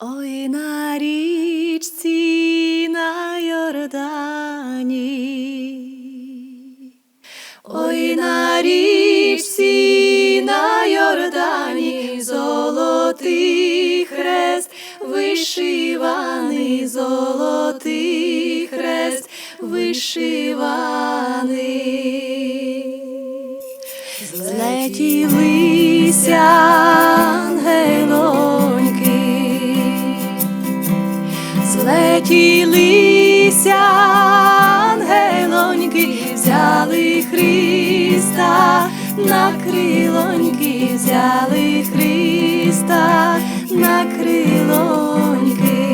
Ой на річці на Йордані, ой на річці на Йордані, золотий хрест, вишиваний, золотий хрест, вишиваний. Злетілися злетілися ангелоньки, взяли Христа на крилоньки, взяли Христа на крилоньки,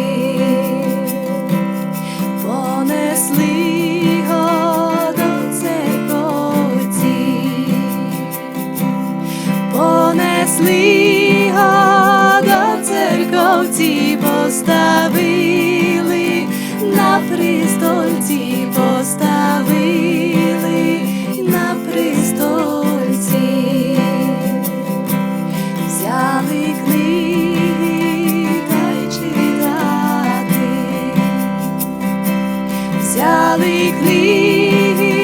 понесли його до церковці. Понесли його церковці, поставили престольці, поставили на престольці, взяли книги та й читати, взяли книги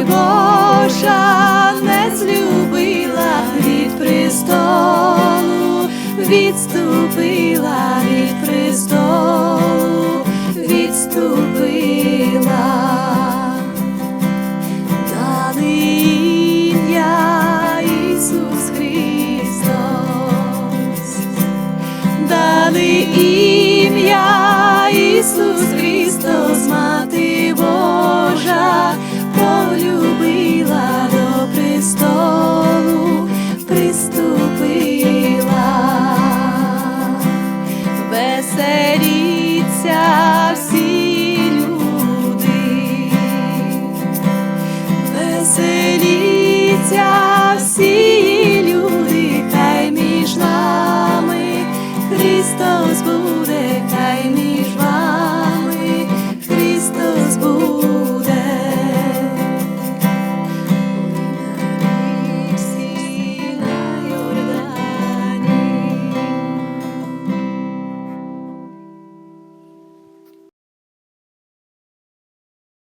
Мати Божа не злюбила від престолу, відступила від престолу, відступила, дали ім'я Ісус Христос. Дали ім'я Ісус Христос, Мати Божа, веселіться